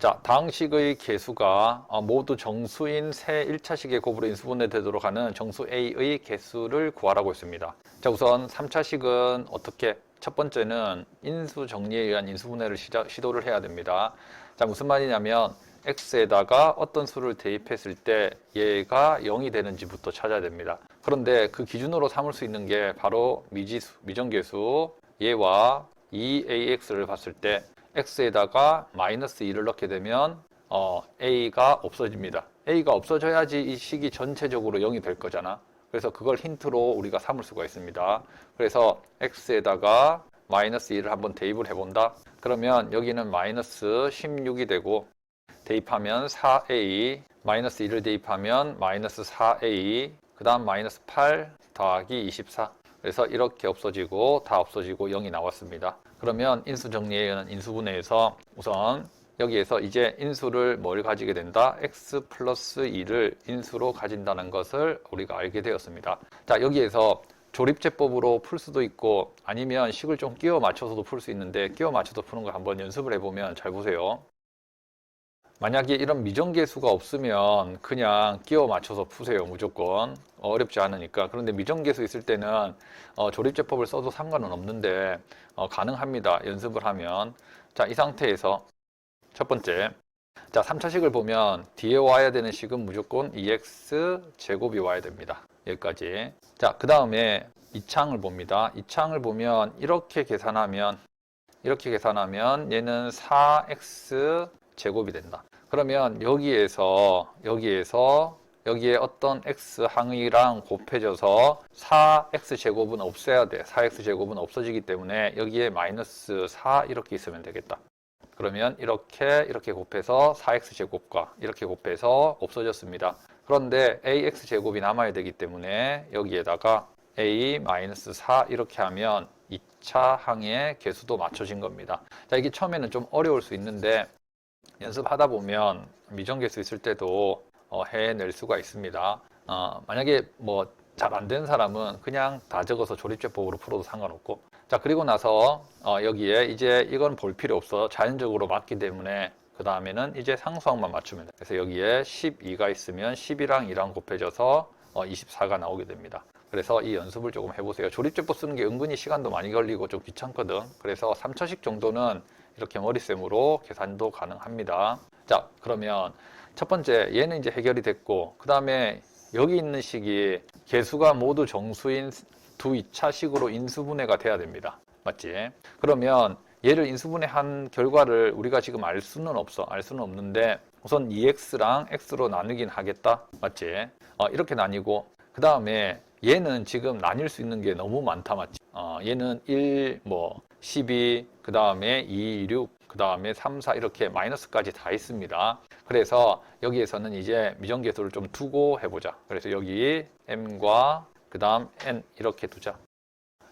자, 다항식의 개수가 어, 모두 정수인 세 1차식의 곱으로 인수분해 되도록 하는 정수 A의 개수를 구하라고 했습니다. 자, 우선 3차식은 어떻게? 첫 번째는 인수 정리에 의한 인수분해를 시작, 시도를 해야 됩니다. 자, 무슨 말이냐면 x에다가 어떤 수를 대입했을 때 얘가 0이 되는지부터 찾아야 됩니다. 그런데 그 기준으로 삼을 수 있는 게 바로 미지수, 미정계수 얘와 2ax를 봤을 때 x에다가 마이너스 2를 넣게 되면 어, a가 없어집니다. a가 없어져야지 이 식이 전체적으로 0이 될 거잖아. 그래서 그걸 힌트로 우리가 삼을 수가 있습니다. 그래서 x에다가 마이너스 2를 한번 대입을 해본다. 그러면 여기는 마이너스 16이 되고 대입하면 4a 마이너스 1을 대입하면 마이너스 4a 그 다음 마이너스 8 더하기 24 그래서 이렇게 없어지고 다 없어지고 0이 나왔습니다. 그러면 인수 정리에 의한 인수분해에서 우선 여기에서 이제 인수를 뭘 가지게 된다? x 플러스 2를 인수로 가진다는 것을 우리가 알게 되었습니다. 자, 여기에서 조립제법으로 풀 수도 있고 아니면 식을 좀 끼워 맞춰서도 풀 수 있는데 끼워 맞춰서 푸는 거 한번 연습을 해보면 잘 보세요. 만약에 이런 미정계수가 없으면 그냥 끼워 맞춰서 푸세요 무조건. 어렵지 않으니까. 그런데 미정계수 있을 때는 어, 조립제법을 써도 상관은 없는데 어, 가능합니다. 연습을 하면. 자 이 상태에서 첫 번째. 자 3차식을 보면 뒤에 와야 되는 식은 무조건 2x 제곱이 와야 됩니다. 여기까지. 자 그 다음에 이 창을 봅니다. 이 창을 보면 이렇게 계산하면 이렇게 계산하면 얘는 4x 제곱이 된다. 그러면 여기에서 여기에서 여기에 어떤 x 항이랑 곱해져서 4x 제곱은 없애야 돼. 4x 제곱은 없어지기 때문에 여기에 마이너스 4 이렇게 있으면 되겠다. 그러면 이렇게 이렇게 곱해서 4x 제곱과 이렇게 곱해서 없어졌습니다. 그런데 ax 제곱이 남아야 되기 때문에 여기에다가 a 마이너스 4 이렇게 하면 2차 항의 개수도 맞춰진 겁니다. 자, 이게 처음에는 좀 어려울 수 있는데 연습하다 보면 미정계수 있을 때도 어, 해낼 수가 있습니다. 어, 만약에 뭐 잘안된 사람은 그냥 다 적어서 조립제법으로 풀어도 상관없고 자 그리고 나서 어, 여기에 이제 이건 볼 필요 없어 자연적으로 맞기 때문에 그 다음에는 이제 상수항만 맞추면 돼. 그래서 여기에 12가 있으면 10이랑 2랑 곱해져서 어, 24가 나오게 됩니다. 그래서 이 연습을 조금 해보세요. 조립제법 쓰는 게 은근히 시간도 많이 걸리고 좀 귀찮거든. 그래서 3차식 정도는 이렇게 머리쌤으로 계산도 가능합니다. 자, 그러면 첫 번째 얘는 이제 해결이 됐고 그 다음에 여기 있는 식이 개수가 모두 정수인 두 2차식으로 인수분해가 돼야 됩니다. 맞지? 그러면 얘를 인수분해한 결과를 우리가 지금 알 수는 없어. 알 수는 없는데 우선 2x랑 x로 나누긴 하겠다. 맞지? 어, 이렇게 나뉘고 그 다음에 얘는 지금 나뉠 수 있는 게 너무 많다. 맞지? 어, 얘는 1, 뭐 12, 그 다음에 2, 6, 그 다음에 3, 4 이렇게 마이너스까지 다 있습니다. 그래서 여기에서는 이제 미정계수를 좀 두고 해보자. 그래서 여기 m과 그 다음 n 이렇게 두자.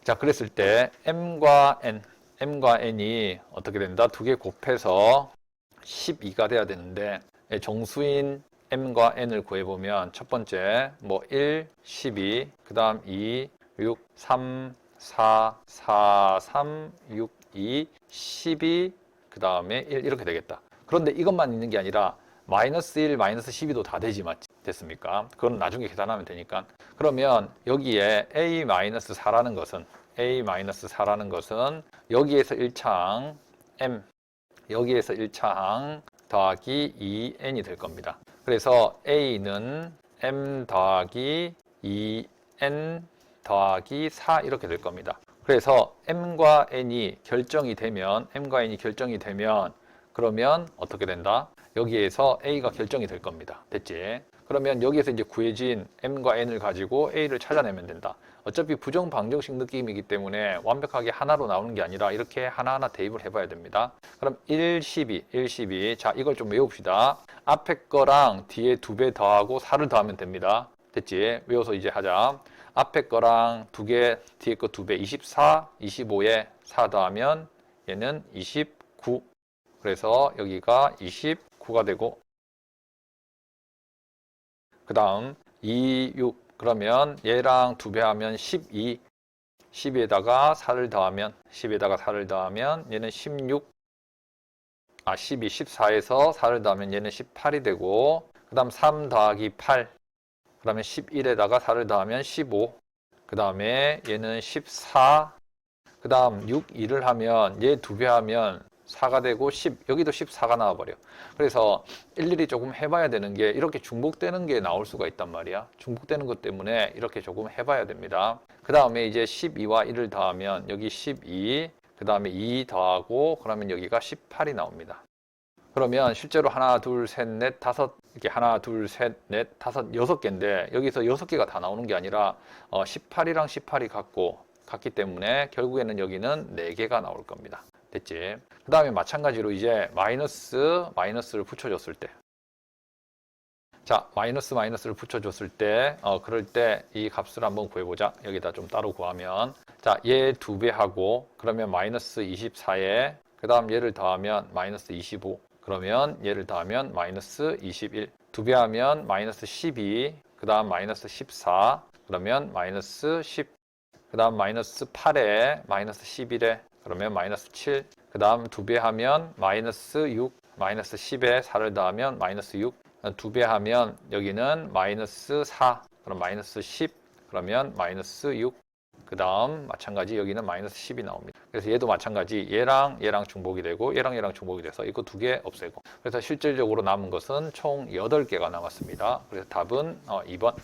자, 그랬을 때 m과 n, m과 n이 어떻게 된다? 두 개 곱해서 12가 돼야 되는데 예, 정수인 m과 n을 구해보면 첫 번째 뭐 1, 12, 그 다음 2, 6, 3, 4, 4, 3, 6, 2, 12, 그 다음에 1 이렇게 되겠다. 그런데 이것만 있는 게 아니라 마이너스 1, 마이너스 12도 다 되지 맞지? 됐습니까? 그건 나중에 계산하면 되니까. 그러면 여기에 a 마이너스 4라는 것은 a 마이너스 4라는 것은 여기에서 1차항 m 여기에서 1차항 더하기 2n이 될 겁니다. 그래서 a는 m 더하기 2n 더하기 4 이렇게 될 겁니다. 그래서 m과 n이 결정이 되면 m과 n이 결정이 되면 그러면 어떻게 된다? 여기에서 a가 결정이 될 겁니다. 됐지? 그러면 여기에서 이제 구해진 m과 n을 가지고 a를 찾아내면 된다. 어차피 부정 방정식 느낌이기 때문에 완벽하게 하나로 나오는 게 아니라 이렇게 하나하나 대입을 해봐야 됩니다. 그럼 1, 12, 1, 12. 자, 이걸 좀 외웁시다. 앞에 거랑 뒤에 두 배 더하고 4를 더하면 됩니다. 됐지? 외워서 이제 하자. 앞에 거랑 두 개, 뒤에 거 두 배, 24, 25에 4 더하면 얘는 29. 그래서 여기가 29가 되고 그 다음 2, 6 그러면 얘랑 두 배 하면 12 12에다가 4를 더하면 10에다가 4를 더하면 얘는 16 아 12, 14에서 4를 더하면 얘는 18이 되고 그 다음 3 더하기 8 그러면 11에다가 4를 더하면 15 그 다음에 얘는 14 그 다음 6, 2를 하면 얘 두 배 하면 4가 되고 10 여기도 14가 나와버려. 그래서 일일이 조금 해봐야 되는 게 이렇게 중복되는 게 나올 수가 있단 말이야. 중복되는 것 때문에 이렇게 조금 해봐야 됩니다. 그 다음에 이제 12와 1을 더하면 여기 12 그 다음에 2 더하고 그러면 여기가 18이 나옵니다. 그러면 실제로 하나, 둘, 셋, 넷, 다섯 이렇게 하나, 둘, 셋, 넷, 다섯, 여섯 개인데 여기서 여섯 개가 다 나오는 게 아니라 어, 18이랑 18이 같고 같기 때문에 결국에는 여기는 네 개가 나올 겁니다. 됐지? 그 다음에 마찬가지로 이제 마이너스 마이너스를 붙여줬을 때 자, 마이너스 마이너스를 붙여줬을 때, 어, 그럴 때 이 값을 한번 구해보자. 여기다 좀 따로 구하면. 자, 얘 두 배 하고, 그러면 마이너스 24에, 그 다음 얘를 더하면 마이너스 25. 그러면 얘를 더하면 마이너스 21. 두 배 하면 마이너스 12. 그 다음 마이너스 14. 그러면 마이너스 10. 그 다음 마이너스 8에, 마이너스 11에, 그러면 마이너스 7. 그 다음 두 배 하면 마이너스 6. 마이너스 10에 4를 더하면 마이너스 6. 두 배 하면 여기는 마이너스 4 그럼 마이너스 10 그러면 마이너스 6 그 다음 마찬가지 여기는 마이너스 10이 나옵니다. 그래서 얘도 마찬가지 얘랑 얘랑 중복이 되고 얘랑 얘랑 중복이 돼서 이거 두 개 없애고. 그래서 실질적으로 남은 것은 총 8개가 남았습니다. 그래서 답은 어, 2번